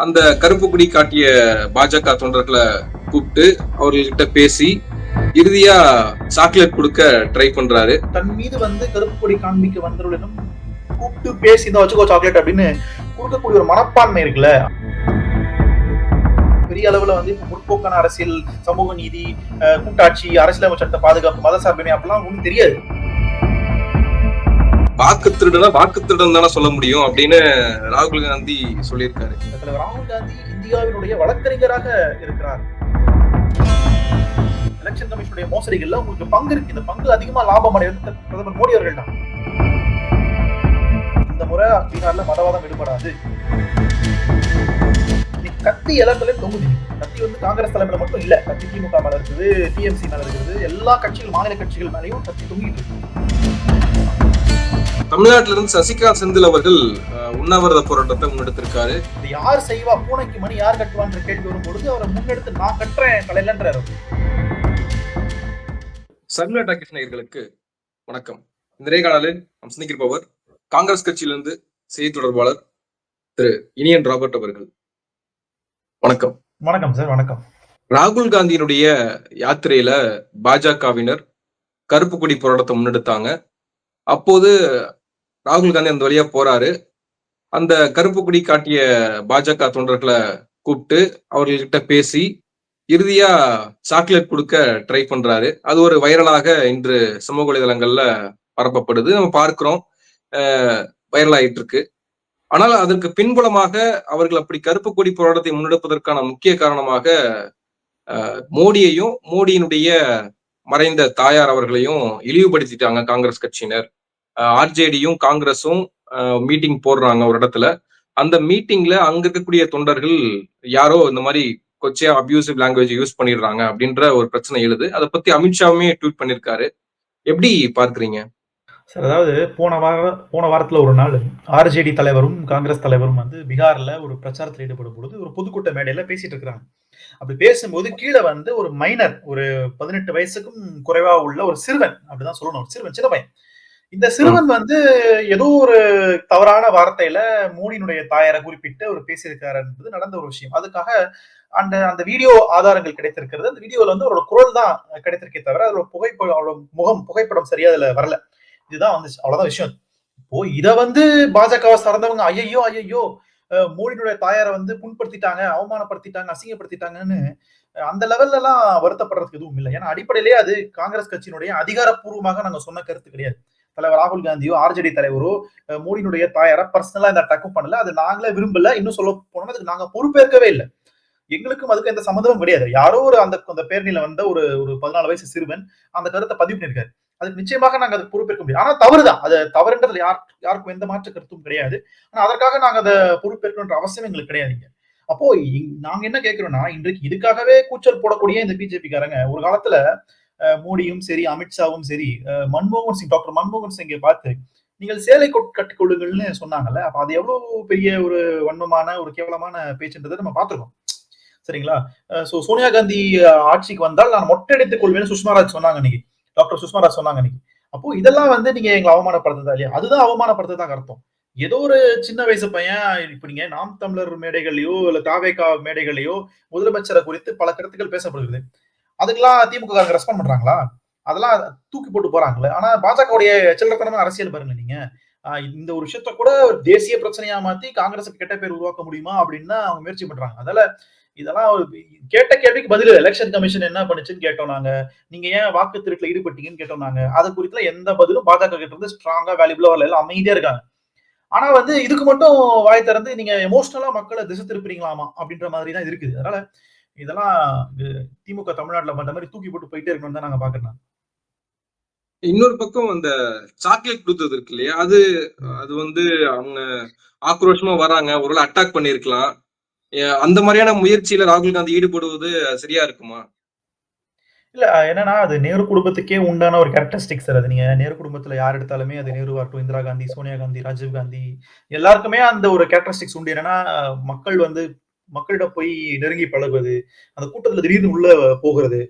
அந்த கருப்பு குடி காட்டிய பாஜக தொண்டர்களை கூப்பிட்டு அவர்கள்கிட்ட பேசி இறுதியா சாக்லேட் கொடுக்க ட்ரை பண்றாரு. தன் மீது வந்து கருப்பு கொடி காண்பிக்க வந்தவர்களிடம் கூப்பிட்டு பேசி இந்த வச்சுக்கோ சாக்லேட் அப்படின்னு கொடுக்கக்கூடிய ஒரு மனப்பான்மை இருக்குல்ல. பெரிய அளவுல வந்து முற்போக்கான அரசியல் சமூக நீதி அஹ், கூட்டாட்சி அரசியலமைப்பு சட்ட பாதுகாப்பு மத சார்பினை அப்படிலாம் ஒண்ணும் தெரியாது. வாக்கு திருடனா வாக்கு திருடன் தானே சொல்ல முடியும் அப்படின்னு ராகுல் காந்தி சொல்லியிருக்காரு. இந்த ராகுல் காந்தி இந்தியாவினுடைய வழக்கறிஞராக இருக்கிறார். எலெக்ஷன் கமிஷனுடைய மோசடிகள்ல உங்களுக்கு பங்கு இருக்கு. இந்த பங்கு அதிகமா லாபம் அடைவது பிரதமர் மோடி அவர்கள் தான். இந்த முறை பீகார்ல மதவாதம் விடுபடாது. கத்தி எல்லாத்துலயும் தொங்குது. கத்தி வந்து காங்கிரஸ் தலைமையில மட்டும் இல்ல. கத்தி திமுக மேல இருக்குது டிஎம்சி மேல இருக்குது. எல்லா கட்சிகள் மாநில கட்சிகள் மேலையும் கத்தி தொங்கிட்டு இருக்கு. தமிழ்நாட்டில இருந்து சசிகாந்த் செந்தில் அவர்கள் உண்ணாவிரத போராட்டத்தை முன்னெடுத்திருக்காரு. இது யார் செய்வா? பூனைக்கு மணி யார் கட்டுவான்ற கேள்வி வரும்பொழுது அவரை முன்னெடுத்து நான் கட்டுறேன் கலையிலன்றாரு சர்மிளா டாக்கிஸ் நேயர்களுக்கு வணக்கம். இந்த நேர்காணலில் நாம் சந்திக்கிருப்பவர் காங்கிரஸ் கட்சியிலிருந்து செய்தி தொடர்பாளர் திரு இனியன் ராபர்ட் அவர்கள். வணக்கம். வணக்கம் சார் வணக்கம். ராகுல் காந்தியினுடைய யாத்திரையில பாஜகவினர் கருப்பு கொடி போராட்டத்தை முன்னெடுத்தாங்க. அப்போது ராகுல் காந்தி அந்த வழியா போறாரு. அந்த கருப்பு குடி காட்டிய பாஜக தொண்டர்களை கூப்பிட்டு அவர்கள்கிட்ட பேசி இறுதியா சாக்லேட் கொடுக்க ட்ரை பண்றாரு. அது ஒரு வைரலாக இன்று சமூக வலைதளங்கள்ல பரப்பப்படுது. நம்ம பார்க்கிறோம். வைரல் ஆயிட்டு இருக்கு ஆனால் அதற்கு பின்புலமாக அவர்கள் அப்படி கருப்பு கொடி போராட்டத்தை முன்னெடுப்பதற்கான முக்கிய காரணமாக மோடியையும் மோடியினுடைய மறைந்த தாயார் அவர்களையும் இழிவுபடுத்திட்டாங்க காங்கிரஸ் கட்சியினர். ஆர்ஜேடியும் காங்கிரஸும் மீட்டிங் போடுறாங்க ஒரு இடத்துல. அந்த மீட்டிங்ல அங்க இருக்கக்கூடிய தொண்டர்கள் யாரோ இந்த மாதிரி கொச்சையா அபியூசிவ் லாங்குவேஜ் யூஸ் பண்ணிடுறாங்க அப்படின்ற ஒரு பிரச்சனை எழுது. அதை பத்தி அமித்ஷாவுமே ட்வீட் பண்ணிருக்காரு. எப்படி பார்க்கறீங்க? சார் அதாவது போன வாரம் போன வாரத்துல ஒரு நாள் ஆர்ஜேடி தலைவரும் காங்கிரஸ் தலைவரும் வந்து பீகார்ல ஒரு பிரச்சாரத்தில் ஈடுபடும் பொழுது ஒரு பொதுக்கூட்ட மேடையில பேசிட்டு இருக்கிறாங்க. அப்படி பேசும்போது கீழே வந்து ஒரு மைனர் ஒரு பதினெட்டு வயசுக்கும் குறைவா உள்ள ஒரு சிறுவன் அப்படிதான் சொல்லணும். ஒரு சிறுவன் சின்ன பையன். இந்த சிறுவன் வந்து ஏதோ ஒரு தவறான வார்த்தையில மோடியினுடைய தாயாரை குறிப்பிட்டு அவர் பேசியிருக்காரு என்பது நடந்த ஒரு விஷயம். அதுக்காக அந்த அந்த வீடியோ ஆதாரங்கள் கிடைத்திருக்கிறது. அந்த வீடியோல வந்து அவரோட குரல் தான் கிடைத்திருக்கே தவிர அதோட புகைப்படம் அவரோட முகம் புகைப்படம் சரியா அதுல வரல. இதுதான் வந்துச்சு. அவ்வளவுதான் விஷயம். இப்போ இத வந்து பாஜகவை சார்ந்தவங்க ஐயையோ ஐயையோ மோடியினுடைய தாயாரை வந்து புண்படுத்திட்டாங்க அவமானப்படுத்திட்டாங்க அசிங்கப்படுத்திட்டாங்கன்னு அந்த லெவல்ல எல்லாம் வருத்தப்படுறதுக்கு எதுவும் இல்லை. ஏன்னா அடிப்படையிலேயே அது காங்கிரஸ் கட்சியினுடைய அதிகாரப்பூர்வமாக நாங்க சொன்ன கருத்து கிடையாது. தலைவர் ராகுல் காந்தியோ ஆர்ஜேடி தலைவரோ மோடியினுடைய தாயாரை பர்சனலா இந்த அட்டாக்கும் பண்ணல. அது நாங்களே விரும்பல. இன்னும் சொல்ல போனோம்னா அதுக்கு நாங்க பொறுப்பேற்கவே இல்லை. எங்களுக்கும் அதுக்கு எந்த சம்மந்தமும் கிடையாது. யாரோ ஒரு அந்த அந்த பேரணியில வந்த ஒரு ஒரு பதினாலு வயசு சிறுவன் அந்த கருத்தை பதிவு பண்ணியிருக்காரு. அதுக்கு நிச்சயமாக நாங்க அதை பொறுப்பேற்க முடியும் ஆனா தவறுதான். அது தவறுன்றதுல யார் யாருக்கும் எந்த மாற்று கருத்தும் கிடையாது. ஆனா அதற்காக நாங்க அதை பொறுப்பேற்கணுன்ற அவசியம் எங்களுக்கு கிடையாதுங்க அப்போ நாங்க என்ன கேட்கிறோம்னா இன்றைக்கு இதுக்காகவே கூச்சல் போடக்கூடிய இந்த பிஜேபிக்காரங்க ஒரு காலத்துல மோடியும் சரி அமித்ஷாவும் சரி அஹ், மன்மோகன் சிங் டாக்டர் மன்மோகன் சிங்கை பார்த்து நீங்கள் சேலை கொட்- கட்டிக்கொள்ளுங்கள்னு சொன்னாங்கல்ல அப்ப அது எவ்வளவு பெரிய ஒரு வன்மமான ஒரு கேவலமான பேச்சுன்றதை நம்ம பார்த்துருக்கோம். சரிங்களா? சோ சோனியா காந்தி ஆட்சிக்கு வந்தால் நான் மொட்டை அடித்துக் கொள்வேன்னு சுஷ்மா ராஜ் சொன்னாங்க இன்னைக்கு. டாக்டர் சுஷ்மாராஜ் சொன்னாங்க இன்னைக்கு. அப்போ இதெல்லாம் வந்து நீங்க எங்களை அவமானப்படுத்துதா இல்லையா? அதுதான் அவமானப்படுத்துதான் அர்த்தம். ஏதோ ஒரு சின்ன வயசு பையன் இப்ப நீங்க நாம் தமிழர் மேடைகள்லயோ இல்ல தாவேகா மேடைகள்லயோ முதலமைச்சரை குறித்து பல கருத்துக்கள் பேசப்படுகிறது. அதுக்கெல்லாம் திமுக ரெஸ்பாண்ட் பண்றாங்களா? அதெல்லாம் தூக்கி போட்டு போறாங்களே. ஆனா பாஜகவுடைய சில்லறத்தனமான அரசியல் பாருங்க நீங்க. இந்த ஒரு விஷயத்த கூட ஒரு தேசிய பிரச்சனையா மாத்தி காங்கிரஸுக்கு கெட்ட பேர் உருவாக்க முடியுமா அப்படின்னு அவங்க முயற்சி பண்றாங்க. அதனால இதெல்லாம் கேட்ட கேள்விக்கு பதில் எலெக்ஷன் கமிஷன் என்ன பண்ணுச்சுன்னு கேட்டோம் நாங்க. நீங்க ஏன் வாக்கு திருட்டுல ஈடுபட்டீங்கன்னு கேட்டோம் நாங்க. அது குறித்துல எந்த பதிலும் பாஜக கிட்ட இருந்து ஸ்ட்ராங்கா வேல்யூபிளா வரல. எல்லாம் அமைதியா இருக்காங்க. ஆனா வந்து இதுக்கு மட்டும் வாய் திறந்து நீங்க எமோஷனலா மக்களை திசை திருப்புறீங்களாமா அப்படின்ற மாதிரி தான் இருக்குது. அதனால இதெல்லாம் இது திமுக தமிழ்நாட்டுல பண்ற மாதிரி தூக்கி போட்டு போயிட்டே இருக்கணும் தான் நாங்க பாக்குறோம் இன்னொரு பக்கம் அந்த சாக்லேட் கொடுத்தது இருக்கு இல்லையா? அது அது வந்து அவங்க ஆக்ரோஷமா வராங்க. ஒருவேளை அட்டாக் பண்ணிருக்கலாம். அந்த மாதிரியான முயற்சியில ராகுல் காந்தி ஈடுபடுவது சரியா இருக்குமா? இல்ல என்னன்னா அது நேரு குடும்பத்துக்கே உண்டான ஒரு கேரக்டரிஸ்டிக்ஸ் சார் அது நீங்க நேரு குடும்பத்துல யார் எடுத்தாலுமே அது நேரு ஆகட்டும் இந்திரா காந்தி சோனியா காந்தி ராஜீவ் காந்தி எல்லாருக்குமே அந்த ஒரு கேரக்டரிஸ்டிக்ஸ் உண்டு. என்னன்னா மக்கள் வந்து மக்களிடம் போய் நெருங்கி பழகுவது அந்த கூட்டத்துல திடீர்னு உள்ள போகிறது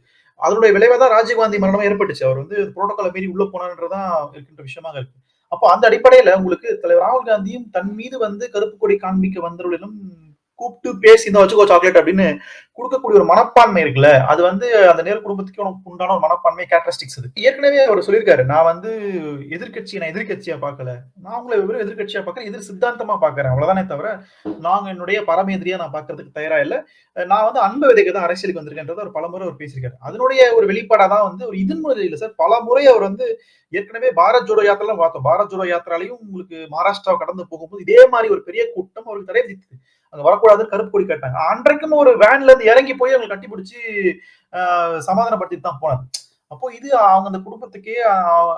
அதனுடைய விளைவாக தான் ராஜீவ்காந்தி மரணம் ஏற்பட்டுச்சு. அவர் வந்து புரோட்டோகாலை மீறி உள்ள போனான்றதான் இருக்கின்ற விஷயமாக இருக்கு. அப்போ அந்த அடிப்படையில உங்களுக்கு தலைவர் ராகுல் காந்தியும் தன் மீது வந்து கருப்பு கொடி காண்பிக்க வந்தவர்களிடம் கூப்பிட்டு பேசி இந்த வச்சுக்கோ சாக்லேட் அப்படின்னு கொடுக்கக்கூடிய ஒரு மனப்பான்மை இருக்குல்ல அது வந்து அந்த நேரு குடும்பத்துக்கு உனக்கு உண்டான ஒரு மனப்பான்மை கேரக்டரிஸ்டிக்ஸ் அது. ஏற்கனவே அவர் சொல்லியிருக்காரு நான் வந்து எதிர்க்கட்சி நான் எதிர்கட்சியா பார்க்கல. நான் உங்களை வெறும் எதிர்கட்சியா பார்க்கறேன் எதிர் சித்தாந்தமா பார்க்கறேன் அவ்வளவுதானே தவிர நாங்க என்னுடைய பரமேதிரியா நான் பார்க்கறதுக்கு தயாரா இல்ல. நான் வந்து அன்பு விதைக்கு தான் அரசியலுக்கு வந்திருக்கேன்றது ஒரு பலமுறை அவர் பேசியிருக்காரு. அதனுடைய ஒரு வெளிப்பாடா தான் வந்து ஒரு இதன் முறை இல்லை சார். பல முறை அவர் வந்து ஏற்கனவே பாரத் ஜோடோ யாத்திரெல்லாம் பார்த்தோம். பாரத் ஜோடோ யாத்திராலையும் உங்களுக்கு மகாராஷ்டிராவை கடந்து போகும்போது இதே மாதிரி ஒரு பெரிய கூட்டம் அவருக்கு தடை விதித்தது அங்க வரக்கூடாதுன்னு கருப்பு கொடி கேட்டாங்க அன்றைக்கும் ஒரு வேன்ல இருந்து இறங்கி போய் அவங்க கட்டி பிடிச்சி சமாதானப்படுத்திட்டு தான் போனாங்க. அப்போ இது அவங்க அந்த குடும்பத்துக்கே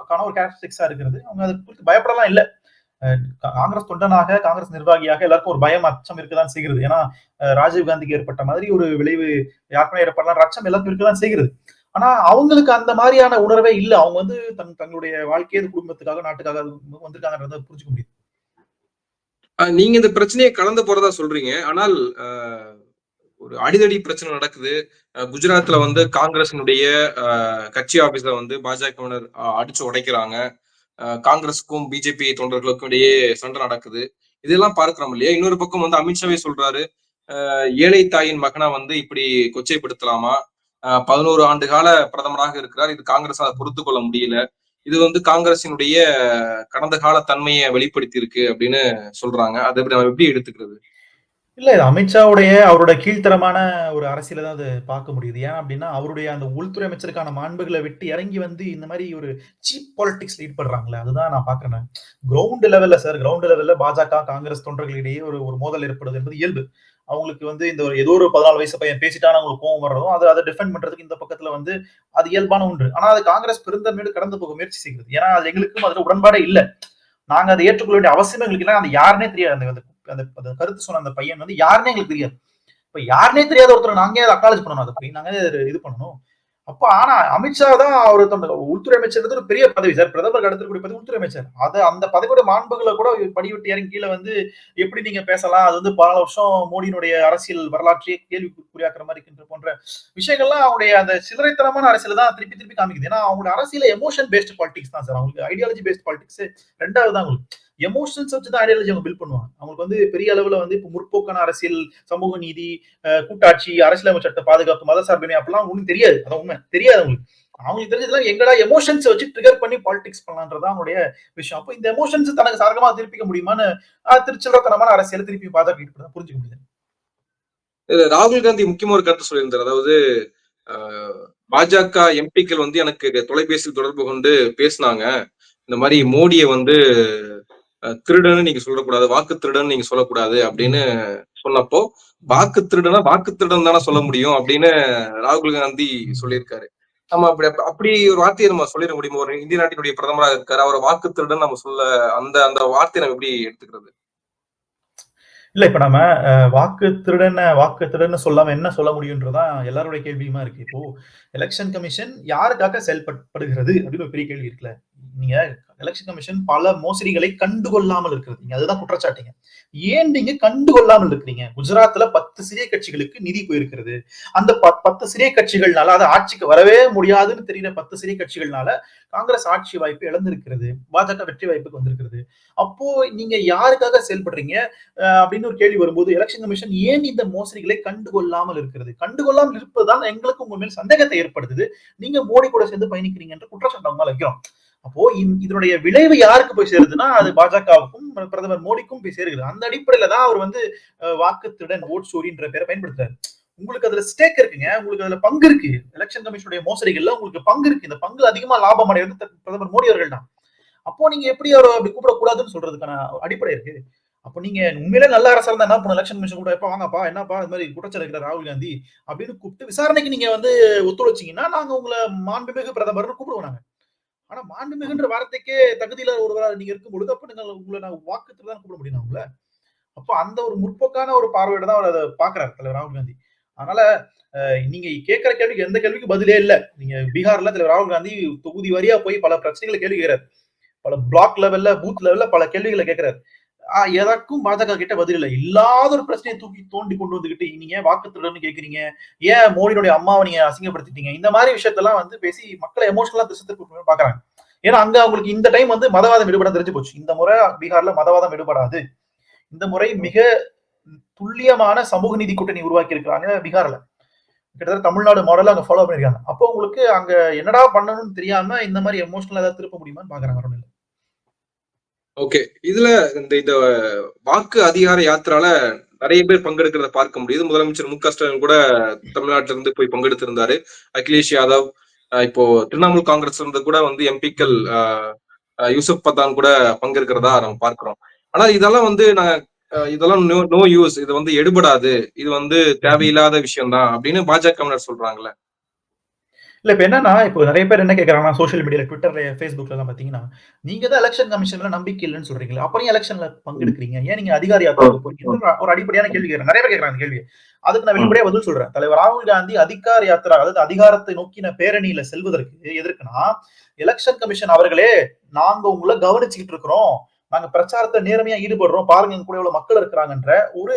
கான ஒரு கேரக்டரிஸ்டிக்ஸா இருக்கிறது. அவங்க அதை குறித்து பயப்படலாம் இல்லை. காங்கிரஸ் தொண்டனாக காங்கிரஸ் நிர்வாகியாக எல்லாருக்கும் ஒரு பயம் அச்சம் இருக்கதான் செய்கிறது. ஏன்னா ராஜீவ் காந்திக்கு ஏற்பட்ட மாதிரி ஒரு விளைவு யாருக்குமே ஏற்படலாம் அச்சம் எல்லாருக்கும் இருக்கதான் செய்கிறது. ஆனா அவங்களுக்கு அந்த மாதிரியான உணர்வே இல்லை. அவங்க வந்து தன் தங்களுடைய வாழ்க்கையை குடும்பத்துக்காக நாட்டுக்காக வந்திருக்காங்கன்றத புரிஞ்சுக்க முடியும் நீங்க இந்த பிரச்சனையை கடந்து போறதா சொல்றீங்க. ஆனால் ஒரு அடிதடி பிரச்சனை நடக்குது. குஜராத்ல வந்து காங்கிரசினுடைய கட்சி ஆபீஸ்ல வந்து பாஜகவினர் அடிச்சு உடைக்கிறாங்க. காங்கிரஸுக்கும் பிஜேபி தொண்டர்களுக்கும் இடையே சண்டை நடக்குது. இதெல்லாம் பார்க்கிறோம் இல்லையா? இன்னொரு பக்கம் வந்து அமித்ஷாவே சொல்றாரு ஏழை தாயின் மகனா வந்து இப்படி கொச்சைப்படுத்தலாமா? பதினோரு ஆண்டு கால பிரதமராக இருக்கிறார். இது காங்கிரஸ் அதை பொறுத்து கொள்ள முடியல. இது வந்து காங்கிரசினுடைய கடந்த கால தன்மையை வெளிப்படுத்தி இருக்கு அப்படின்னு சொல்றாங்க. அதை நம்ம எப்படி எடுத்துக்கிறது? இல்ல இது அமித்ஷாவுடைய அவரோட கீழ்த்தரமான ஒரு அரசியல தான் அது பார்க்க முடியுது. ஏன் அப்படின்னா அவருடைய அந்த உள்துறை அமைச்சருக்கான மாண்புகளை விட்டு இறங்கி வந்து இந்த மாதிரி ஒரு சீப் பாலிடிக்ஸ் லீட் பண்றாங்களே அதுதான் நான் பாக்குறேன் கிரவுண்ட் லெவல்ல சார் கிரவுண்ட் லெவல்ல பாஜக காங்கிரஸ் தொண்டர்களிடையே ஒரு ஒரு மோதல் ஏற்படுது என்பது இயல்பு. அவங்களுக்கு வந்து இந்த ஒரு ஏதோ ஒரு பதினாலு வயசு பையன் பேசிட்டான அவங்களுக்கு கோவம் வர்றதும் அதை அதை டிஃபெண்ட் பண்றதுக்கு இந்த பக்கத்துல வந்து அது இயல்பான ஒன்று. ஆனா அது காங்கிரஸ் பெருந்தன்மையோடு கடந்து போக முயற்சி செய்கிறது. ஏன்னா அது எங்களுக்கும் அதுல உடன்பாடே இல்லை. நாங்க அதை ஏற்றுக்கொள்ள வேண்டிய அவசியம் எங்களுக்கு இல்லை. அந்த யாருன்னே தெரியாது அந்த அந்த கருத்து சொன்ன அந்த பையன் வந்து யாருன்னே எங்களுக்கு தெரியாது. இப்ப யாருனே தெரியாத ஒருத்தர் நாங்க அதை அக்காலேஜ் பண்ணணும்? அதை போய் நாங்க இது பண்ணணும்? அப்ப ஆனா அமித்ஷா தான் அவர் உள்துறை அமைச்சர் ஒரு பெரிய பதவி. சார் பிரதமர் அடுத்தக்கூடிய பதவி உள்துறை அமைச்சர். அது அந்த பதவியோட மாண்புகளை கூட படிவிட்டு இறங்கி கீழே வந்து எப்படி நீங்க பேசலாம்? அது வந்து பல வருஷம் மோடியினுடைய அரசியல் வரலாற்றையே கேள்விக்குறியாக்குற மாதிரி இருக்கின்ற போன்ற விஷயங்கள்லாம் அவங்களுடைய அந்த சில்லறைத்தனமான அரசியல் தான் திருப்பி திருப்பி காமிக்குது. ஏன்னா அவங்களுடைய அரசியல எமோஷன் பேஸ்ட் பாலிடிக்ஸ் தான் சார். அவங்களுக்கு ஐடியாலஜி பேஸ்ட் பாலிடிக்ஸ் ரெண்டாவது தான் அவங்களுக்கு. எமோஷன்ஸ் வச்சு தான் ஐடியாலஜி அவங்க பில்ட் பண்ணுவாங்க. அவங்களுக்கு வந்து பெரிய அளவில் வந்து இப்போ முற்போக்கான அரசியல் சமூக நீதி கூட்டாட்சி அரசியலமைப்பு சட்ட பாதுகாப்பு மத சார்பினை அப்படிலாம் ஒன்றும் தெரியாது. அதான் உண்மை. தெரியாது அவங்களுக்கு. அவங்களுக்கு தெரிஞ்சதுலாம் எங்கடா எமோஷன்ஸ் வச்சு ட்ரிகர் பண்ணி பாலிடிக்ஸ் பண்ணலான்றதா அவங்களுடைய விஷயம். அப்போ இந்த எமோஷன்ஸ் தனக்கு சாதகமா திருப்பிக்க முடியுமான்னு திருச்சில்லத்தனமான அரசியல் திருப்பி பாஜக புரிஞ்சுக்க முடியுது. ராகுல் காந்தி முக்கியமா ஒரு கருத்து சொல்லியிருந்தார். அதாவது பாஜக எம்பிக்கள் வந்து எனக்கு தொலைபேசியில் தொடர்பு கொண்டு பேசினாங்க. இந்த மாதிரி மோடியை வந்து திருடன்னு நீங்க சொல்லக்கூடாது வாக்கு திருடன் நீங்க சொல்லக்கூடாது அப்படின்னு சொன்னப்போ வாக்கு திருடனா வாக்கு திருடன் தானே சொல்ல முடியும் அப்படின்னு ராகுல் காந்தி சொல்லியிருக்காரு. நம்ம அப்படி அப்படி ஒரு வார்த்தையை நம்ம சொல்லிட முடியுமா? ஒரு இந்திய நாட்டினுடைய பிரதமராக இருக்காரு அவர் வாக்கு திருடன் நம்ம சொல்ல அந்த அந்த வார்த்தையை நம்ம எப்படி எடுத்துக்கிறது? இல்ல இப்ப நம்ம வாக்கு திருடன் வாக்கு திருடன சொல்லாம என்ன சொல்ல முடியும்ன்றதான் எல்லாருடைய கேள்வியுமா இருக்கு. இப்போ எலெக்ஷன் கமிஷன் யாருக்காக செயல்படுகிறது அப்படின்னு ஒரு பெரிய கேள்வி இருக்குல்ல. நீங்க எலெக்ஷன் கமிஷன் பல மோசடிகளை கண்டுகொள்ளாமல் இருக்கிறது. நீங்க அதுதான் குற்றச்சாட்டுங்க. ஏன் நீங்க கண்டுகொள்ளாமல் இருக்கிறீங்க? குஜராத்ல பத்து சிறிய கட்சிகளுக்கு நிதி போயிருக்கிறது. அந்த பத்து சிறிய கட்சிகள்னால அது ஆட்சிக்கு வரவே முடியாதுன்னு தெரியுற பத்து சிறிய கட்சிகள்னால காங்கிரஸ் ஆட்சி வாய்ப்பு இழந்திருக்கிறது. பாஜக வெற்றி வாய்ப்புக்கு வந்திருக்கிறது. அப்போ நீங்க யாருக்காக செயல்படுறீங்க? அப்படின்னு ஒரு கேள்வி வரும்போது எலெக்ஷன் கமிஷன் ஏன் இந்த மோசடிகளை கண்டுகொள்ளாமல் இருக்கிறது? கண்டுகொள்ளாமல் இருப்பதுதான் எங்களுக்கு உங்க மேல் சந்தேகத்தை ஏற்படுத்துது. நீங்க மோடி கூட சேர்ந்து பயணிக்கிறீங்க என்ற குற்றச்சாட்டு வைக்கிறோம். அப்போ இதனுடைய விளைவு யாருக்கு போய் சேருதுன்னா அது பாஜகவுக்கும் பிரதமர் மோடிக்கும் போய் சேருகிறது. அந்த அடிப்படையில தான் அவர் வந்து வாக்குத்துடன் ஓட் சோரின்ற பேரை பயன்படுத்துறாரு. உங்களுக்கு அதுல ஸ்டேக் இருக்குங்க உங்களுக்கு அதுல பங்கு இருக்கு. எலெக்ஷன் கமிஷனுடைய மோசடிகள்ல உங்களுக்கு பங்கு இருக்கு. இந்த பங்கு அதிகமா லாபம் அடைவது பிரதமர் மோடி அவர்கள் தான். அப்போ நீங்க எப்படி அவர் அப்படி கூப்பிடக்கூடாதுன்னு சொல்றதுக்கான அடிப்படை இருக்கு. அப்போ நீங்க உண்மையிலே நல்ல அரசா இருந்தா என்ன பண்ண எலெக்ஷன் கமிஷன் கூட எப்ப வாங்கப்பா என்னப்பா இந்த மாதிரி குற்றச்சாட்டு இருக்கிற ராகுல் காந்தி? அப்படின்னு கூப்பிட்டு விசாரணைக்கு நீங்க வந்து ஒத்துழைச்சிங்கன்னா நாங்க உங்களை மாண்புமிகு பிரதமர்னு கூப்பிடுவோம் நாங்க. ஆனா மாண்புமிகுன்ற வார்த்தைக்கே தகுதியில ஒருவராக நீங்க இருக்கும் பொழுது அப்ப நீங்க உங்களை நான் வாக்குத்துல தான் கூப்பிட முடியும் உங்களை அப்போ அந்த ஒரு முற்போக்கான ஒரு பார்வையோட தான் அவர் அதை பாக்குறாரு தலைவர் ராகுல் காந்தி. அதனால நீங்க கேட்கிற கேள்விக்கு எந்த கேள்விக்கும் பதிலே இல்ல. நீங்க பீகார்ல தலைவர் ராகுல் காந்தி தொகுதி வரியா போய் பல பிரச்சனைகளை கேள்வி கேட்கிறாரு. பல பிளாக் லெவல்ல பூத் லெவல்ல பல கேள்விகளை கேட்கிறாரு. எதற்கும் பாஜக கிட்ட பதில் இல்லை. இல்லாத ஒரு பிரச்சனையை தூக்கி தோண்டி கொண்டு வந்துகிட்டு நீங்க வாக்குத்துடன் கேக்குறீங்க? ஏன் மோடியுடைய அம்மாவை நீங்க அசிங்கப்படுத்திட்டீங்க? இந்த மாதிரி விஷயத்தெல்லாம் வந்து பேசி மக்களை எமோஷனலா திசத்துக்கு பாக்குறாங்க. ஏன்னா அங்க அவங்களுக்கு இந்த டைம் வந்து மதவாதம் விடுபட தெரிஞ்சு போச்சு. இந்த முறை பீகார்ல மதவாதம் விடுபடாது. இந்த முறை மிக துல்லியமான சமூக நீதி கூட்டணி உருவாக்கி இருக்கிறாங்க பீகார்ல. கிட்டத்தட்ட தமிழ்நாடு மாடல அங்க ஃபாலோ பண்ணிருக்காங்க அப்போ உங்களுக்கு அங்க என்னடா பண்ணணும்னு தெரியாம இந்த மாதிரி எமோஷனல் ஏதாவது திருப்ப முடியுமான்னு பாக்குறாங்க ஓகே இதுல இந்த இந்த வாக்கு அதிகார யாத்திரால நிறைய பேர் பங்கெடுக்கிறத பார்க்க முடியுது முதலமைச்சர் மு க ஸ்டாலின் கூட தமிழ்நாட்டில இருந்து போய் பங்கெடுத்திருந்தாரு. அகிலேஷ் யாதவ் அஹ் இப்போ திரிணாமுல் காங்கிரஸ் இருந்து கூட வந்து எம்பிக்கள் யூசுப் பத்தான் கூட பங்கெடுக்கிறதா நம்ம பார்க்கிறோம். ஆனா இதெல்லாம் வந்து நான் இதெல்லாம் நோ நோ யூஸ் இது வந்து எடுபடாது. இது வந்து தேவையில்லாத விஷயம் தான் அப்படின்னு பாஜகவினர் சொல்றாங்களே இல்ல இப்ப என்னன்னா இப்போ நிறைய பேர் என்ன கேக்குறாங்க சோஷியல் மீடியால ட்விட்டர்ல ஃபேஸ்புக்ல எல்லாம் பாத்தீங்கன்னா நீங்க தான் எலெக்ஷன் கமிஷன்ல நம்பிக்கை இல்லைன்னு சொல்றீங்களா அப்புறம் எலெக்ஷன்ல பங்கெடுக்கிறீங்க? ஏன் நீங்க அதிகாரியா ஒரு அடிப்படையான கேள்வி கேட்கறேன் நிறைய பேர் கேட்கறாங்க கேள்வி அதுக்கு நான் வெளிப்படையா பதில் சொல்றேன். தலைவர் ராகுல் காந்தி அதிகார யாத்திரா அதாவது அதிகாரத்தை நோக்கின பேரணியில செல்வதற்கு எதற்குன்னா எலெக்ஷன் கமிஷன் அவர்களே நாங்க உங்களை கவனிச்சுக்கிட்டு இருக்கிறோம். நாங்க பிரச்சாரத்தை நேர்மையா ஈடுபடுறோம். பாருங்க எங்க கூட எவ்வளவு மக்கள் இருக்கிறாங்கன்ற ஒரு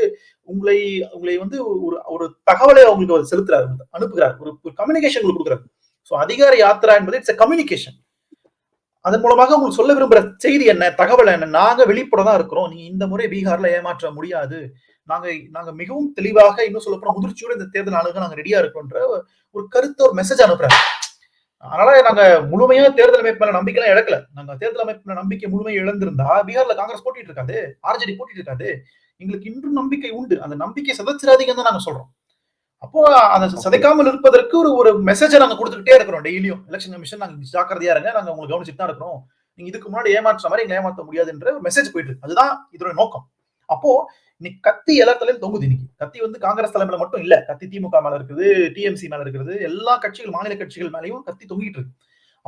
உங்களை உங்களை வந்து ஒரு ஒரு தகவலை அவங்களுக்கு செலுத்துறாரு அனுப்புகிறார். ஒரு ஒரு கம்யூனிகேஷன் உங்களுக்கு கொடுக்குறாரு. ஸோ அதிகார யாத்திரா என்பது இட்ஸ் கம்யூனிகேஷன் அதன் மூலமாக உங்களுக்கு சொல்ல விரும்புற செய்தி என்ன தகவல் என்ன? நாங்க வெளிப்பட தான் இருக்கிறோம். நீங்க இந்த முறை பீகார்ல ஏமாற்ற முடியாது. நாங்க நாங்க மிகவும் தெளிவாக இன்னும் சொல்ல போனா முதிர்ச்சியோட இந்த தேர்தல் ஆளுங்க நாங்க ரெடியா இருக்கோன்ற ஒரு கருத்து ஒரு மெசேஜ் அனுப்புகிறாங்க அதனால நாங்க முழுமையா தேர்தல் அமைப்பு மேல நம்பிக்கை எல்லாம் இழக்கல. நாங்க தேர்தல் அமைப்பு நம்பிக்கை முழுமையாக இழந்திருந்தா பீகார்ல காங்கிரஸ் போட்டிட்டு இருக்காது ஆர்ஜேடி போட்டிட்டு இருக்காது. எங்களுக்கு இன்றும் நம்பிக்கை உண்டு. அந்த நம்பிக்கை சதச்சிராதிகம் தான் நாங்க சொல்றோம். அப்போ அந்த சதைக்காமல் இருப்பதற்கு ஒரு ஒரு மெசேஜை நாங்க கொடுத்துக்கிட்டே இருக்கிறோம் டெய்லியும் எலெக்ஷன் கமிஷன் நாங்க ஜாக்கிரதையா இருங்க. நாங்க உங்களுக்கு கவனிச்சுட்டு தான் இருக்கிறோம். நீங்க இதுக்கு முன்னாடி ஏமாற்ற மாதிரி எங்களை ஏமாற்ற முடியாதுன்ற ஒரு மெசேஜ் போயிட்டு இருக்கு. அதுதான் இதோட நோக்கம். அப்போ இன்னைக்கு கத்தி எல்லா தலையும் தொங்குது இன்னைக்கு. கத்தி வந்து காங்கிரஸ் தலைமையில மட்டும் இல்ல. கத்தி திமுக மேல இருக்குது டிஎம்சி மேல இருக்குது. எல்லா கட்சிகள் மாநில கட்சிகள் மேலயும் கத்தி தொங்கிட்டு இருக்கு.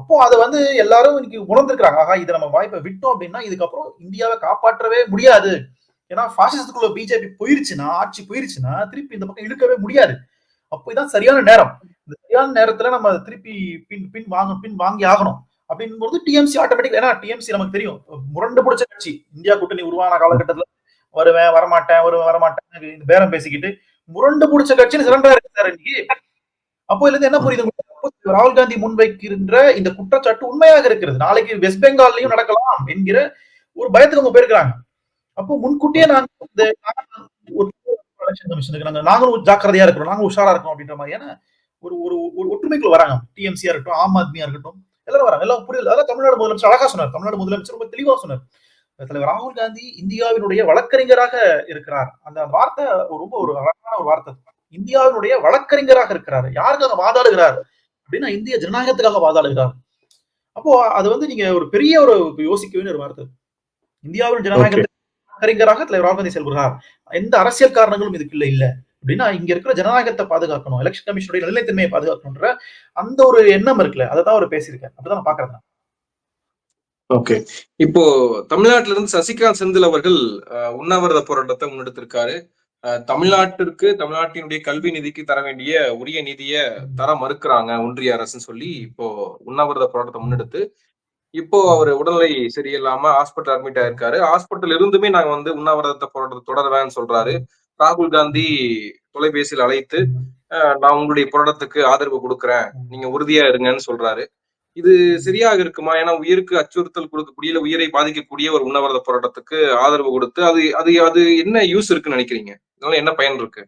அப்போ அதை வந்து எல்லாரும் இன்னைக்கு உணர்ந்துருக்காங்க ஆகா இதை நம்ம வாய்ப்பை விட்டோம் அப்படின்னா இதுக்கப்புறம் இந்தியாவை காப்பாற்றவே முடியாது. ஏன்னா பாசிசத்துக்குள்ள பிஜேபி போயிருச்சுன்னா ஆட்சி போயிருச்சுன்னா திருப்பி இந்த பக்கம் இழுக்கவே முடியாது. அப்போ இதான் சரியான நேரம். இந்த சரியான நேரத்துல நம்ம திருப்பி பின் பின் வாங்க பின் வாங்கி ஆகணும். அப்படின்போது டிஎம்சி ஆட்டோமேட்டிக் ஏன்னா டிஎம்சி நமக்கு தெரியும். முரண்டு பிடிச்ச கட்சி. இந்தியா கூட்டணி உருவான காலகட்டத்துல வருவேன் வரமாட்டேன் வருவேன் வரமாட்டேன் இந்த பேரம் பேசிக்கிட்டு முரண்டு பிடிச்ச கட்சின்னு சிறந்தா இருக்கு சார் இன்னைக்கு. அப்போ இதுல இருந்து என்ன புரியுது ராகுல் காந்தி முன்வைக்கின்ற இந்த குற்றச்சாட்டு உண்மையாக இருக்கிறது. நாளைக்கு வெஸ்ட் பெங்கால்லையும் நடக்கலாம் என்கிற ஒரு பயத்துக்கு அவங்க போயிருக்கிறாங்க. அப்போ முன்கூட்டியே நாங்க இந்த எலெக்ஷன் கமிஷனுக்கு நாங்க நாங்களும் ஜாக்கிரதையா இருக்கிறோம் நாங்க உஷாரா இருக்கோம் அப்படின்ற மாதிரியான ஒரு ஒரு ஒரு ஒற்றுமைக்குள்ள வராங்க. டிஎம்சியா இருக்கட்டும் ஆம் ஆத்மியா இருக்கட்டும் எல்லாரும் வராங்க. எல்லாம் புரியல அதெல்லாம் தமிழ்நாடு முதலமைச்சர் அழகா சொன்னார். தமிழ்நாடு முதலமைச்சர் ரொம்ப தெளிவா சொன்னார். தலைவர் ராகுல் காந்தி இந்தியாவினுடைய வழக்கறிஞராக இருக்கிறார். அந்த வார்த்தை ரொம்ப ஒரு அழகான ஒரு வார்த்தை. இந்தியாவினுடைய வழக்கறிஞராக இருக்கிறார். யாருக்காக வாதாடுகிறார்? அப்படின்னா இந்திய ஜனநாயகத்துக்காக வாதாடுகிறார். அப்போ அது வந்து நீங்க ஒரு பெரிய ஒரு யோசிக்க வேண்டிய ஒரு வார்த்தை. இந்தியாவின் ஜனநாயகத்தை வழக்கறிஞராக தலைவர் ராகுல் காந்தி செயல்படுகிறார் எந்த அரசியல் காரணங்களும் இதுக்கு இல்லை. இல்ல அப்படின்னா இங்க இருக்கிற ஜனநாயகத்தை பாதுகாக்கணும் எலெக்ஷன் கமிஷனுடைய நிலைத்தன்மையை பாதுகாக்கணும்ன்ற அந்த ஒரு எண்ணம் இருக்குல்ல அதை தான் அவர் பேசியிருக்காரு. அப்படிதான் நான் பாக்குறேன் ஓகே. இப்போ தமிழ்நாட்டில இருந்து சசிகாந்த் செந்தில் அவர்கள் உண்ணாவிரத போராட்டத்தை முன்னெடுத்திருக்காரு. தமிழ்நாட்டிற்கு தமிழ்நாட்டினுடைய கல்வி நிதிக்கு தர வேண்டிய உரிய நிதியை தர மறுக்கிறாங்க ஒன்றிய அரசுன்னு சொல்லி இப்போ உண்ணாவிரத போராட்டத்தை முன்னெடுத்து இப்போ அவர் உடல்நிலை சரியில்லாம ஹாஸ்பிட்டல் அட்மிட் ஆயிருக்காரு. ஹாஸ்பிட்டல் இருந்துமே நாங்க வந்து உண்ணாவிரதத்தை போராட்டத்தை தொடர்வேன்னு சொல்றாரு. ராகுல் காந்தி தொலைபேசியில் அழைத்து நான் உங்களுடைய போராட்டத்துக்கு ஆதரவு கொடுக்குறேன். நீங்க உறுதியா இருங்கன்னு சொல்றாரு. இது சரியாக இருக்குமா? ஏன்னா உயிருக்கு அச்சுறுத்தல் கொடுக்கக்கூடிய உயிரை பாதிக்கக்கூடிய ஒரு உண்ணாவிரத போராட்டத்துக்கு ஆதரவு கொடுத்து அது அது அது என்ன யூஸ் இருக்குன்னு நினைக்கிறீங்க? இதனால என்ன பயன் இருக்கு?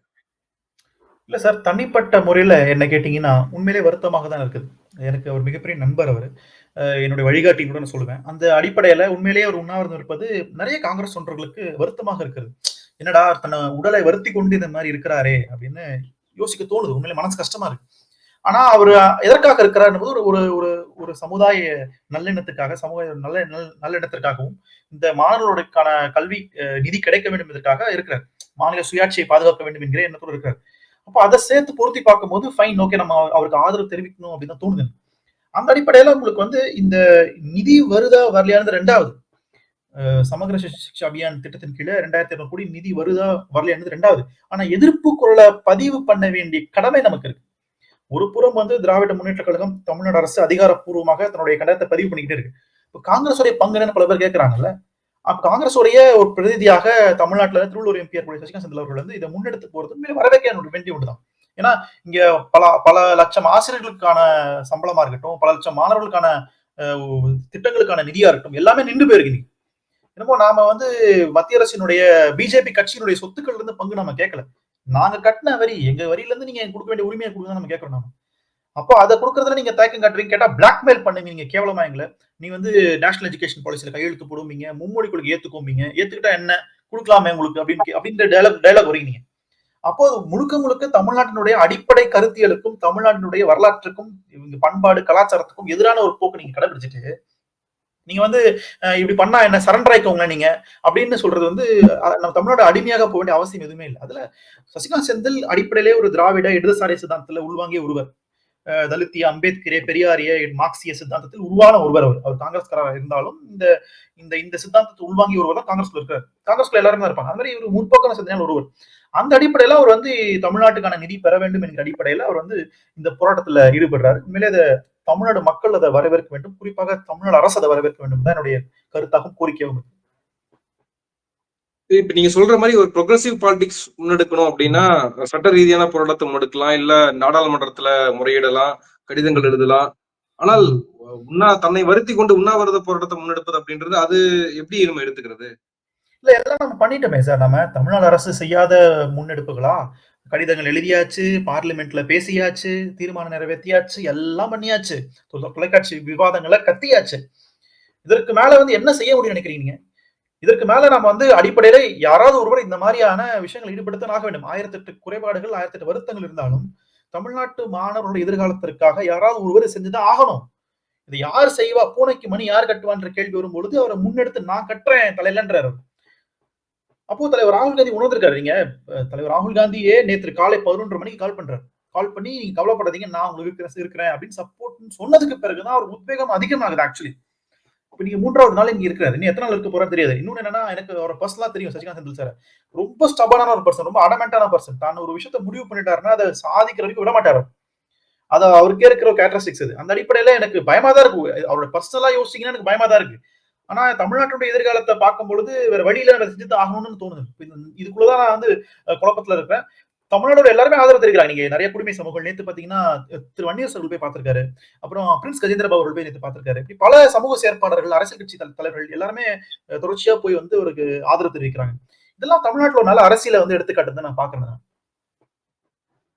இல்ல சார் தனிப்பட்ட முறையில என்ன கேட்டீங்கன்னா உண்மையிலே வருத்தமாக தான் இருக்குது. எனக்கு ஒரு மிகப்பெரிய நண்பர் அவர். என்னுடைய வழிகாட்டியும் கூட நான் சொல்லுவேன். அந்த அடிப்படையில உண்மையிலேயே ஒரு உண்ணாவிரதம் இருப்பது நிறைய காங்கிரஸ் தொண்டர்களுக்கு வருத்தமாக இருக்குது என்னடா தன்னை உடலை வருத்தி கொண்டு இந்த மாதிரி இருக்கிறாரே அப்படின்னு யோசிக்க தோணுது. உண்மையிலே மனசு கஷ்டமா இருக்கு. ஆனா அவர் எதற்காக இருக்கிறார் ஒரு ஒரு ஒரு ஒரு சமுதாய நல்லெண்ணத்துக்காக சமூக நல்ல நல்லெண்ணத்திற்காகவும் இந்த மாணவர்களுக்கான கல்வி நிதி கிடைக்க வேண்டும் என்பதற்காக இருக்கிறார். மாநில சுயாட்சியை பாதுகாக்க வேண்டும் என்கிற எண்ணத்தோடு இருக்கிறார். அப்போ அதை சேர்த்து பொருத்தி பார்க்கும்போது ஃபைன் ஓகே நம்ம அவருக்கு ஆதரவு தெரிவிக்கணும் அப்படின்னு தான் தோணுது அந்த அடிப்படையில உங்களுக்கு வந்து இந்த நிதி வருதா வரலையானது ரெண்டாவது. சமகர சிக்ஷா அபியான் திட்டத்தின் கீழே ரெண்டாயிரத்தி ஐநூறு கோடி நிதி வருதா வரலையானது ரெண்டாவது. ஆனா எதிர்ப்பு குரலை பதிவு பண்ண வேண்டிய கடமை நமக்கு இருக்கு. ஒரு புறம் வந்து திராவிட முன்னேற்ற கழகம் தமிழ்நாடு அரசு அதிகாரப்பூர்வமாக தன்னுடைய கண்டனத்தை பதிவு பண்ணிக்கிட்டே இருக்கு. இப்போ காங்கிரஸுடைய உடைய பங்குன்னு பல பேர் கேட்கறாங்கல்ல அப்ப காங்கிரஸுடைய ஒரு பிரதிநிதியாக தமிழ்நாட்டில் திருவள்ளூர் எம்பிஆர் சசிகாந்த் செந்தில் அவர்கள் வந்து இதை முன்னெடுத்து போறது வரவேற்க வேண்டிய ஒன்றுதான் ஏன்னா இங்க பல பல லட்சம் ஆசிரியர்களுக்கான சம்பளமா இருக்கட்டும் பல லட்சம் மாணவர்களுக்கான திட்டங்களுக்கான நிதியா இருக்கட்டும் எல்லாமே நின்று போயிருக்கு என்னமோ நாம வந்து மத்திய அரசினுடைய பிஜேபி கட்சியினுடைய சொத்துக்கள் இருந்து பங்கு நம்ம கேட்கல. நாங்க கட்டின வரி எங்க வரியில இருந்து நீங்க கொடுக்க வேண்டிய உரிமையை கொடுங்க நம்ம கேட்கறோம் நாம. அப்போ அதை கொடுக்கறதுல நீங்க தயக்கம் காட்டுறீங்க கேட்டா பிளாக்மெயில் பண்ணுங்க நீங்க கேவலமா எங்களை. நீ வந்து நேஷனல் எஜுகேஷன் பாலிசியில கையெழுத்து போடுவீங்க மும்மொழி கொள்கை ஏத்துக்கோம்பீங்க ஏத்துக்கிட்டா என்ன? கொடுக்கலாமே உங்களுக்கு அப்படின்னு அப்படின்ற டைலாக் டைலாக் வரீங்க நீங்க. அப்போது முழுக்க முழுக்க தமிழ்நாட்டினுடைய அடிப்படை கருத்தியலுக்கும் தமிழ்நாட்டினுடைய வரலாற்றுக்கும் பண்பாடு கலாச்சாரத்துக்கும் எதிரான ஒரு போக்கு நீங்க கடைபிடிச்சிட்டு நீங்க வந்து இப்படி பண்ணா என்ன சரண்டர் ஆயிக்கோங்க நீங்க அப்படின்னு சொல்றது வந்து நம்ம தமிழ்நாடு அடிமையாக போக வேண்டிய அவசியம் எதுவுமே இல்லை. அதுல சசிகாந்த் செந்தில் அடிப்படையிலே ஒரு திராவிட இடதுசாரி சித்தாந்தத்துல உள்வாங்கிய ஒருவர் அஹ், தலித்திய அம்பேத்கரே பெரியாரிய மார்க்சிய சித்தாந்தத்தில் உருவான ஒருவர் அவர். அவர் காங்கிரஸ்காரராக இருந்தாலும் இந்த இந்த இந்த சித்தாந்தத்தை உள்வாங்கிய ஒருவர் தான் காங்கிரஸ்ல இருக்கார் காங்கிரஸ்ல எல்லாருமே இருப்பாங்க. அது மாதிரி இவர் முற்போக்கான சிந்தனையான ஒருவர். அந்த அடிப்படையில அவர் வந்து தமிழ்நாட்டுக்கான நிதி பெற வேண்டும் என்கிற அடிப்படையில அவர் வந்து இந்த போராட்டத்துல ஈடுபடுறாரு. உண்மையிலே அதை தமிழ்நாடு மக்கள் அதை வரவேற்க வேண்டும். குறிப்பாக தமிழ்நாடு அரசு அதை வரவேற்க வேண்டும். தான் என்னுடைய கருத்தாகவும் கோரிக்கையாகவும். இப்ப நீங்க சொல்ற மாதிரி ஒரு ப்ரொக்ரசிவ் பாலிடிக்ஸ் முன்னெடுக்கணும் அப்படின்னா சட்ட ரீதியான போராட்டத்தை முன்னெடுக்கலாம் இல்ல நாடாளுமன்றத்துல முறையிடலாம் கடிதங்கள் எழுதலாம். ஆனால் உண்ணா தன்னை வருத்தி கொண்டு உண்ணாவிரத போராட்டத்தை முன்னெடுப்பது அப்படின்றது அது எப்படி நம்ம எடுத்துக்கிறது? இல்ல எல்லாம் நம்ம பண்ணிட்டோமே சார். நம்ம தமிழ்நாடு அரசு செய்யாத முன்னெடுப்புகளா? கடிதங்கள் எழுதியாச்சு பார்லிமெண்ட்ல பேசியாச்சு தீர்மானம் நிறைவேற்றியாச்சு எல்லாம் பண்ணியாச்சு. தொலைக்காட்சி விவாதங்களை கத்தியாச்சு. இதற்கு மேல வந்து என்ன செய்ய முடியும் நினைக்கிறீங்க இதற்கு மேல நம்ம வந்து அடிப்படையில யாராவது ஒருவர் இந்த மாதிரியான விஷயங்கள் ஈடுபடுத்த ஆக வேண்டும். ஆயிரத்தி எட்டு குறைபாடுகள் ஆயிரத்தி எட்டு வருத்தங்கள் இருந்தாலும் தமிழ்நாட்டு மாணவர்களுடைய எதிர்காலத்திற்காக யாராவது ஒருவர் செஞ்சுதான் ஆகணும். இது யார் செய்வா? பூனைக்கு மணி யார் கட்டுவான்ற கேள்வி வரும்பொழுது அவரை முன்னெடுத்து நான் கட்டுறேன் தலையிலன்றார் அப்போ தலைவர் ராகுல் காந்தி உணர்ந்திருக்காரு. நீங்க தலைவர் ராகுல் காந்தியே நேற்று காலை பதினொன்றரை மணிக்கு கால் பண்றாரு. கால் பண்ணி நீங்க கவலைப்படாதீங்க நான் உங்களுக்கு இருக்கிறேன் இருக்கிறேன் அப்படின்னு சப்போர்ட் சொன்னதுக்கு பிறகுதான் அவர் உத்வேகம் அதிகமாகுது ஆக்சுவலி இப்ப நீங்க மூன்றாவது நாள் இங்க இருக்கிறாரு. நீ எத்தனை நாள் இருக்க போறேன்னு தெரியாது. இன்னொன்னு என்னன்னா எனக்கு அவரை பர்சனலா தெரியும் சசிகாந்த் செந்தில் சார் ரொம்ப ஸ்டபான ஒரு பர்சன் ரொம்ப அடமெண்டான பர்சன் தான் ஒரு விஷயத்த முடிவு பண்ணிட்டாருன்னா அதை சாதிக்கிற வரைக்கும் விட மாட்டாரு. அது அவருக்கே இருக்கிற கேரக்டரிஸ்டிக்ஸ் அது அந்த அடிப்படையில எனக்கு பயமா தான் இருக்கு. அவரோட பர்சனலா யோசிச்சீங்கன்னா எனக்கு பயமா தான் இருக்கு. ஆனா தமிழ்நாட்டுடைய எதிர்காலத்தை பார்க்கும் பொழுது வேற வழியில நம்ம செஞ்சு ஆகணும்னு தோணுது. இதுக்குள்ளதான் நான் வந்து குழப்பத்துல இருக்கிறேன் தமிழ்நாடோட எல்லாருமே ஆதரவு தெரிவிக்கிறாங்க. நீங்க நிறைய குடிமை சமூகங்கள் நேத்து பாத்தீங்கன்னா திரு வன்னியர் அவர்கள் போய் பார்த்திருக்காரு. அப்புறம் பிரின்ஸ் கஜேந்திர பாபு அவர்கள் போய் நேத்து பார்த்திருக்காரு. இப்படி பல சமூக செயற்பாளர்கள் அரசியல் கட்சி தலைவர்கள் எல்லாருமே தொடர்ச்சியா போய் வந்து அவருக்கு ஆதரவு தெரிவிக்கிறாங்க. இதெல்லாம் தமிழ்நாட்டில் ஒரு நல்ல அரசியலை வந்து எடுத்துக்காட்டுன்னு நான் பாக்குறேன்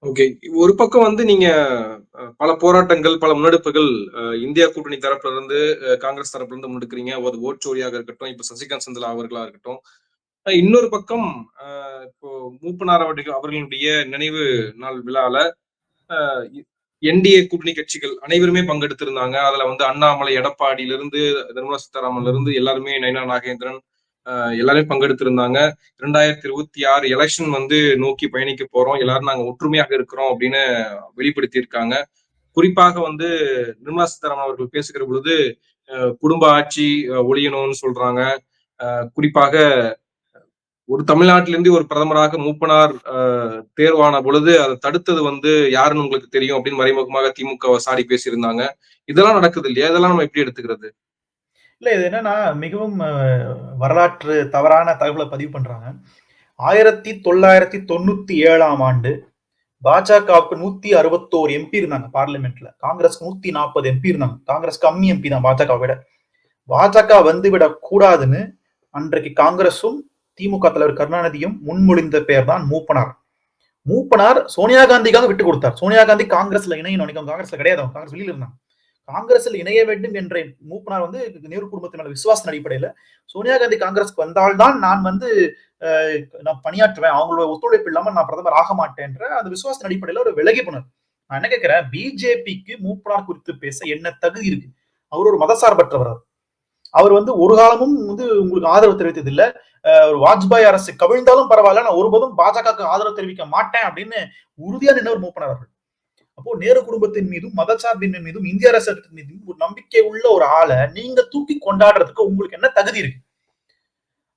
ஓகே ஒரு பக்கம் வந்து நீங்க பல போராட்டங்கள் பல முன்னெடுப்புகள் இந்தியா கூட்டணி தரப்புல இருந்து காங்கிரஸ் தரப்புல இருந்து முன்னெடுக்கிறீங்க. ஒரு ஓட்சோரியாக இருக்கட்டும் இப்ப சசிகாந்த் செந்தில் அவர்களா இருக்கட்டும். இன்னொரு பக்கம் இப்போ மூப்பனார் அவர்கள் அவர்களுடைய நினைவு நாள் விழால என்டிஏ கூட்டணி கட்சிகள் அனைவருமே பங்கெடுத்திருந்தாங்க. அதுல வந்து அண்ணாமலை எடப்பாடியிலிருந்து நிர்மலா சீதாராமன்ல இருந்து எல்லாருமே நயனா நாகேந்திரன் எல்லாருமே பங்கெடுத்திருந்தாங்க. இரண்டாயிரத்தி இருபத்தி ஆறு எலெக்ஷன் வந்து நோக்கி பயணிக்க போறோம். எல்லாரும் நாங்க ஒற்றுமையாக இருக்கிறோம் அப்படின்னு வெளிப்படுத்தி இருக்காங்க குறிப்பாக வந்து நிர்மலா சீதாராமன் அவர்கள் பேசுகிற பொழுது அஹ், குடும்ப ஆட்சி அஹ், ஒழியணும்னு சொல்றாங்க. அஹ், குறிப்பாக ஒரு தமிழ்நாட்டிலிருந்து ஒரு பிரதமராக மூப்பனார் அஹ், தேர்வான பொழுது அதை தடுத்தது வந்து யாருன்னு உங்களுக்கு தெரியும் அப்படின்னு மறைமுகமாக திமுக சாடி பேசியிருந்தாங்க. இதெல்லாம் நடக்குது இல்லையா? இதெல்லாம் நம்ம எப்படி எடுத்துக்கிறது? இல்ல இது என்னன்னா மிகவும் வரலாற்று தவறான தகவலை பதிவு பண்றாங்க. ஆயிரத்தி தொள்ளாயிரத்தி தொண்ணூத்தி ஏழாம் ஆண்டு பாஜகவுக்கு நூத்தி அறுபத்தோரு எம்பி இருந்தாங்க பார்லிமெண்ட்ல. காங்கிரஸ்க்கு நூத்தி நாற்பது எம்பி இருந்தாங்க. காங்கிரஸ் கம்மி எம்பி தான் பாஜக விட. பாஜக வந்து விட கூடாதுன்னு அன்றைக்கு காங்கிரஸும் திமுக தலைவர் கருணாநிதியும் முன்மொழிந்த பேர் தான் மூப்பனார். மூப்பனார் சோனியா காந்திக்காக விட்டு கொடுத்தார். சோனியா காந்தி காங்கிரஸ்ல இணையணும். காங்கிரஸ்ல கிடையாது. காங்கிரஸ் வெளியில இருந்தாங்க. காங்கிரஸில் இணைய வேண்டும் என்ற மூப்பனார் வந்து நேரு குடும்பத்தின் மேல அடிப்படையில சோனியா காந்தி காங்கிரஸ்க்கு வந்தால்தான் நான் வந்து நான் பணியாற்றுவேன். அவங்களோட ஒத்துழைப்பு இல்லாம நான் பிரதமர் ஆக மாட்டேன்ற அந்த விசுவாசத்தின் அடிப்படையில ஒரு விலகி போனார். நான் என்ன கேட்கிறேன்? பிஜேபிக்கு மூப்பனார் குறித்து பேச என்ன தகுதி இருக்கு? அவர் ஒரு மதசார்பற்றவர் அவர். அவர் வந்து ஒரு காலமும் வந்து உங்களுக்கு ஆதரவு தெரிவித்தது இல்ல ஒரு வாஜ்பாய் அரசு கவிழ்ந்தாலும் பரவாயில்ல. நான் ஒருபோதும் பாஜகவுக்கு ஆதரவு தெரிவிக்க மாட்டேன் அப்படின்னு உறுதியா நின்றவர் மூப்பனார் அவர்கள் அப்போ நேரு குடும்பத்தின் மீதும் மதச்சார்பின் மீதும் இந்திய அரசு மீதும் ஒரு நம்பிக்கை உள்ள ஒரு ஆளை நீங்க தூக்கி கொண்டாடுறதுக்கு உங்களுக்கு என்ன தகுதி இருக்கு?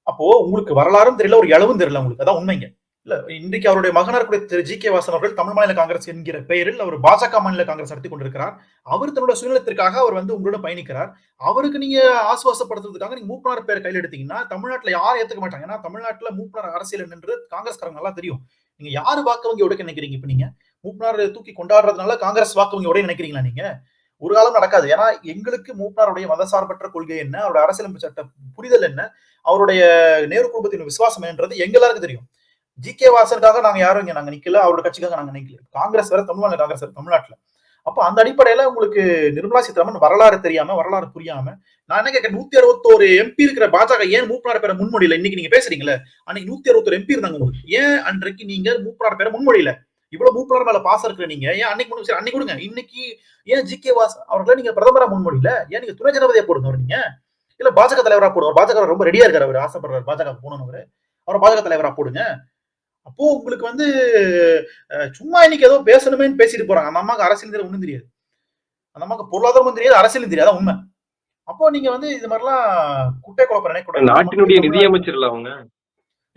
அப்போ உங்களுக்கு வரலாறும் தெரியல ஒரு இளவும் தெரியல உங்களுக்கு. அதான் உண்மைங்க இல்ல இன்றைக்கு அவருடைய மகனார் கூட திரு ஜி கே வாசன் அவர்கள் தமிழ் மாநில காங்கிரஸ் என்கிற பெயரில் அவர் பாஜக மாநில காங்கிரஸ் நடத்தி கொண்டிருக்கிறார். அவர் தன்னுடைய சுயநலத்திற்காக அவர் வந்து உங்களோட பயணிக்கிறார். அவருக்கு நீங்க ஆசுவாசப்படுத்துறதுக்காக நீங்க மூப்பனார் பேர் கையில் எடுத்தீங்கன்னா தமிழ்நாட்டுல யாரும் ஏத்துக்க மாட்டாங்க. ஏன்னா தமிழ்நாட்டுல மூப்பனார் அரசியல் நின்று காங்கிரஸ்காரங்க நல்லா தெரியும். நீங்க யாரு வாக்கு வங்கி உடைக்க நினைக்கிறீங்க இப்ப நீங்க? மூப்பனார் தூக்கி கொண்டாடுறதுனால காங்கிரஸ் வாக்கு வங்கி உடைய நினைக்கிறீங்களா நீங்க? ஒரு காலம் நடக்காது. ஏன்னா எங்களுக்கு மூப்பனாருடைய மதசார்பற்ற கொள்கை என்ன? அவருடைய அரசியலமைப்பு சட்ட புரிதல் என்ன? அவருடைய நேரு குடும்பத்தின் விசுவாசம் என்னன்றது எங்க எல்லாருக்கும் தெரியும். ஜி கே வாசனுக்காக நாங்க யாரும் இங்க நாங்க நிக்கல. அவரோட கட்சிக்காக நாங்க நிக்கல. காங்கிரஸ் வேற தமிழ்நாடு காங்கிரஸ் வேற தமிழ்நாட்டுல. அப்ப அந்த அடிப்படையில உங்களுக்கு நிர்மலா சீதாராமன் வரலாறு தெரியாம வரலாறு புரியாம நான் என்ன கேட்க நூத்தி அறுபத்தோரு எம்பி இருக்கிற பாஜக ஏன் மூப்பனார் பேரை முன்மொழியில? இன்னைக்கு நீங்க பேசுறீங்களே அன்னைக்கு நூத்தி அறுபத்தோரு எம்பி இருந்தாங்க உங்களுக்கு. ஏன் அன்றைக்கு நீங்க மூப்பனார் பேரை முன்மொழியில? இவ்வளவு மூப்பனார் மேல பாசம் இருக்கிற நீங்க ஏன் அன்னைக்கு முன் அன்னைக்கு கொடுங்க. இன்னைக்கு ஏன் ஜி கே வாஸ் அவர்களை நீங்க பிரதமரா முன்மொழியில? ஏன் நீங்க துணை ஜனாதிபதியா போடுங்க அவர் நீங்க? இல்ல பாஜக தலைவரா போடுவார் பாஜக ரொம்ப ரெடியா இருக்காரு அவர். ஆசைப்படுறாரு பாஜக போகணும் அவரு. அவரை பாஜக தலைவரா போடுங்க. அப்போ உங்களுக்கு வந்து சும்மா இன்னைக்கு ஏதோ பேசணுமேன்னு பேசிட்டு போறாங்க. அந்த அம்மாக்கு அரசியல் தெரியாது ஒண்ணும் தெரியாது. அந்த அம்மாக்கு பொருளாதாரமும் தெரியாது அரசியலும் தெரியாது. அதான் உண்மை. அப்போ நீங்க வந்து இது மாதிரிலாம் குட்டை நினைக்கூடாது நாட்டினுடைய நிதியமைச்சர் இல்ல அவங்க?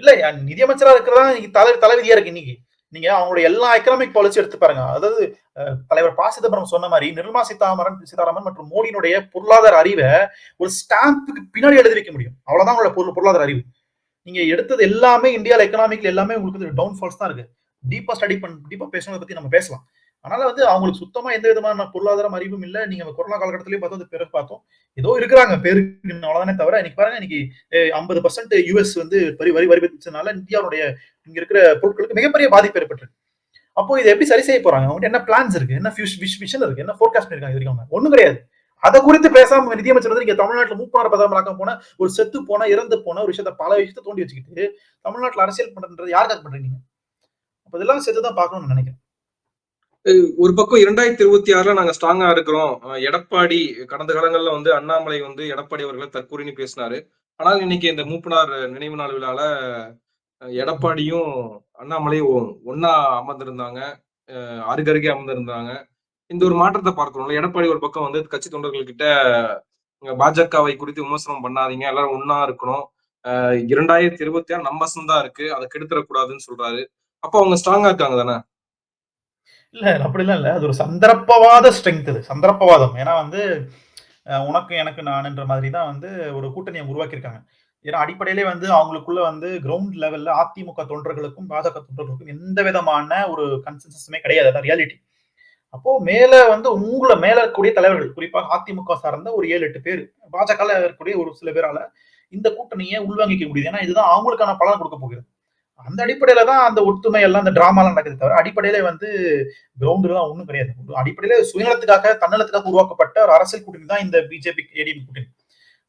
இல்ல நிதியமைச்சரா இருக்கிறதா இன்னைக்கு தலை தலைவிதியா இருக்கு இன்னைக்கு. நீங்க அவங்களுடைய எல்லா எக்கனாமிக் பாலிசி எடுத்து பாருங்க. அதாவது தலைவர் பா. சிதம்பரம் சொன்ன மாதிரி நிர்மலா சீதாராமன் சீதாராமன் மற்றும் மோடியினுடைய பொருளாதார அறிவை ஒரு ஸ்டாம்புக்கு பின்னாடி எழுதி வைக்க முடியும். அவ்வளவுதான் உங்களோட பொருள் பொருளாதார அறிவு. நீங்க எடுத்தது எல்லாமே இந்தியாவில் எக்கனாமிக்ல எல்லாமே உங்களுக்கு டவுன் ஃபால்ஸ் தான் இருக்கு. டீப்பா ஸ்டடி பண்ண டீப்பா பேசணும்னதை பத்தி நம்ம பேசலாம். அதனால வந்து அவங்களுக்கு சுத்தமா எந்த விதமான பொருளாதாரம் அறிவும் இல்ல. நீங்க கொரோனா காலகட்டத்திலயும் பார்த்தோம் அது பிறகு பார்த்தோம். ஏதோ இருக்கிறாங்க பேரு அவ்வளவுதானே தவிர இன்னைக்கு பாருங்க இன்னைக்கு ஐம்பது பர்சன்ட் யூஎஸ் வந்து வரி வரி வரி விதிச்சதுனால இந்தியாவுடைய இங்க இருக்கிற பொருட்களுக்கு மிகப்பெரிய பாதிப்பு ஏற்பட்டிருக்கு. அப்போ இதை எப்படி சரி செய்ய போறாங்க? அவங்ககிட்ட என்ன பிளான்ஸ் இருக்கு? என்ன விஷன் இருக்கு? என்ன ஃபோர்காஸ்ட் பண்ணிருக்காங்க இருக்காங்க ஒண்ணும் கிடையாது. அதை குறித்து பேசாம நிதியமைச்சர் வந்து நீங்க தமிழ்நாட்டுல மூப்பனார் பதாமலாக்கம் போன ஒரு செத்து போன இறந்து போன ஒரு விஷயத்த பல விஷயத்த தோண்டி வச்சுக்கிட்டு தமிழ்நாட்டுல அரசியல் பண்றது யாருக்காக பண்றீங்க? அப்ப இதெல்லாம் சேர்த்து தான் பார்க்கணும்னு நினைக்கிறேன். ஒரு பக்கம் இரண்டாயிரத்தி இருபத்தி ஆறுல நாங்க ஸ்ட்ராங்கா இருக்கிறோம். எடப்பாடி கடந்த காலங்கள்ல வந்து அண்ணாமலை வந்து எடப்பாடி அவர்களை தற்கூறின்னு பேசினாரு. ஆனால் இன்னைக்கு இந்த மூப்பனார் நினைவு நாள் விழால எடப்பாடியும் அண்ணாமலையும் ஒன்னா அமர்ந்திருந்தாங்க. அஹ் அருகருகே அமர்ந்திருந்தாங்க. இந்த ஒரு மாற்றத்தை பார்க்கிறோம்ல எடப்பாடி ஒரு பக்கம் வந்து கட்சி தொண்டர்கள் கிட்ட பாஜகவை குறித்து விமர்சனம் பண்ணாதீங்க எல்லாரும் ஒன்னா இருக்கணும். அஹ் இரண்டாயிரத்தி இருபத்தி ஆறு நம்ம தான் இருக்கு அதை கெடுத்துடக்கூடாதுன்னு சொல்றாரு. அப்ப அவங்க ஸ்ட்ராங்கா இருக்காங்க தானே? இல்ல அப்படிலாம் இல்ல. அது ஒரு சந்தர்ப்பவாத ஸ்ட்ரென்த் இது சந்தர்ப்பவாதம். ஏன்னா வந்து உனக்கு எனக்கு நானுன்ற மாதிரி தான் வந்து ஒரு கூட்டணியை உருவாக்கியிருக்காங்க. ஏன்னா அடிப்படையிலே வந்து அவங்களுக்குள்ள வந்து கிரவுண்ட் லெவல்ல அதிமுக தொண்டர்களுக்கும் பாஜக தொண்டர்களுக்கும் எந்த விதமான ஒரு கன்சென்சஸுமே கிடையாது. அதான் ரியாலிட்டி அப்போ மேல வந்து உங்களை மேல இருக்கக்கூடிய தலைவர்கள் குறிப்பாக அதிமுக சார்ந்த ஒரு ஏழு எட்டு பேர் பாஜக இருக்கக்கூடிய ஒரு சில பேரால இந்த கூட்டணியை உள்வாங்கிக்க முடியுது. ஏன்னா இதுதான் அவங்களுக்கான பலன் கொடுக்க போகுது அந்த அடிப்படையில தான் அந்த ஒற்றுமை எல்லாம் அந்த டிராமாலாம் நடக்குது தவிர அடிப்படையில வந்து கிரவுண்டு தான் ஒன்றும் கிடையாது. அடிப்படையில சுயநலத்துக்காக தன்னலத்துக்காக உருவாக்கப்பட்ட ஒரு அரசியல் கூட்டணி தான் இந்த பிஜேபி ஏடிஎம் கூட்டணி.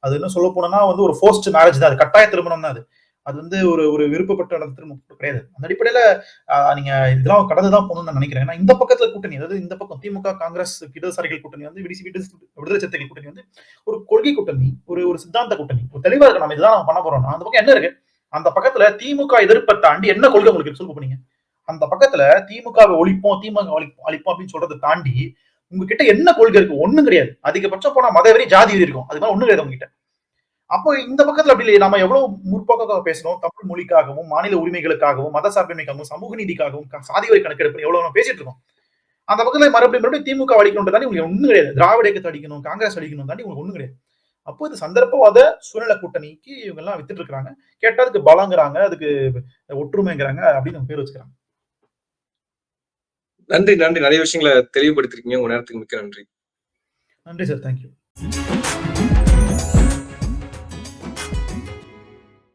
அது இன்னும் சொல்ல போனா வந்து ஒரு ஃபோர்ஸ்ட் மேரேஜ் தான் அது. கட்டாய திருமணம் தான் அது. அது வந்து ஒரு ஒரு விருப்பப்பட்ட நடந்த திருமணம் கிடையாது. அந்த அடிப்படையில நீங்க இதெல்லாம் கடந்து தான் போகணும்னு நான் நினைக்கிறேன். ஏன்னா இந்த பக்கத்துல கூட்டணி அதாவது இந்த பக்கம் திமுக காங்கிரஸ் இடதுசாரிகள் கூட்டணி வந்து விடிசி விடுதலை விடுதலை கூட்டணி வந்து ஒரு கொள்கை கூட்டணி ஒரு ஒரு சித்தாந்த கூட்டணி ஒரு தெளிவா இருக்கு நம்ம இதுதான் பண்ண போறோம். அந்த பக்கம் என்ன இருக்கு? அந்த பக்கத்துல திமுக எதிர்ப்பை தாண்டி என்ன கொள்கை உங்களுக்கு சொல்ல போனீங்க? அந்த பக்கத்துல திமுகவை ஒழிப்போம் திமுக அழிப்போம் அப்படின்னு சொல்றதை தாண்டி உங்ககிட்ட என்ன கொள்கை இருக்கு? ஒண்ணும் கிடையாது. அதிகபட்சம் போனா மதவெறி ஜாதி வெறி இருக்கும். அது மாதிரி ஒண்ணும் கிடையாது உங்ககிட்ட. அப்போ இந்த பக்கத்துல அப்படி இல்லையே. நம்ம எவ்வளவு முற்போக்காக பேசணும் தமிழ் மொழிக்காகவும் மாநில உரிமைகளுக்காகவும் மத சார்பின்மைக்காகவும் சமூக நீதிக்காகவும் சாதி வரி கணக்கெடுப்பு எவ்வளவு நம்ம பேசிட்டு இருக்கோம். அந்த பக்கத்துல மறுபடியும் மறுபடியும் திமுக அடிக்கணும் தாண்டி உங்களுக்கு ஒண்ணும் கிடையாது. திராவிட இயக்கத்தை அடிக்கணும் காங்கிரஸ் அடிக்கணும் தாண்டி உங்களுக்கு ஒண்ணும் கிடையாது. அப்போ இது சந்தர்ப்பவாத சூழ்நிலை கூட்டணிக்கு இவங்க எல்லாம் வித்துட்டு இருக்கிறாங்க. கேட்டா அதுக்கு பலங்கிறாங்க அதுக்கு ஒற்றுமைங்கிறாங்க அப்படின்னு பேர் வச்சுக்கிறாங்க. நன்றி நன்றி. நிறைய விஷயங்களை தெளிவுபடுத்திருக்கீங்க. உங்க நேரத்துக்கு மிக்க நன்றி. நன்றி சார் தேங்க்யூ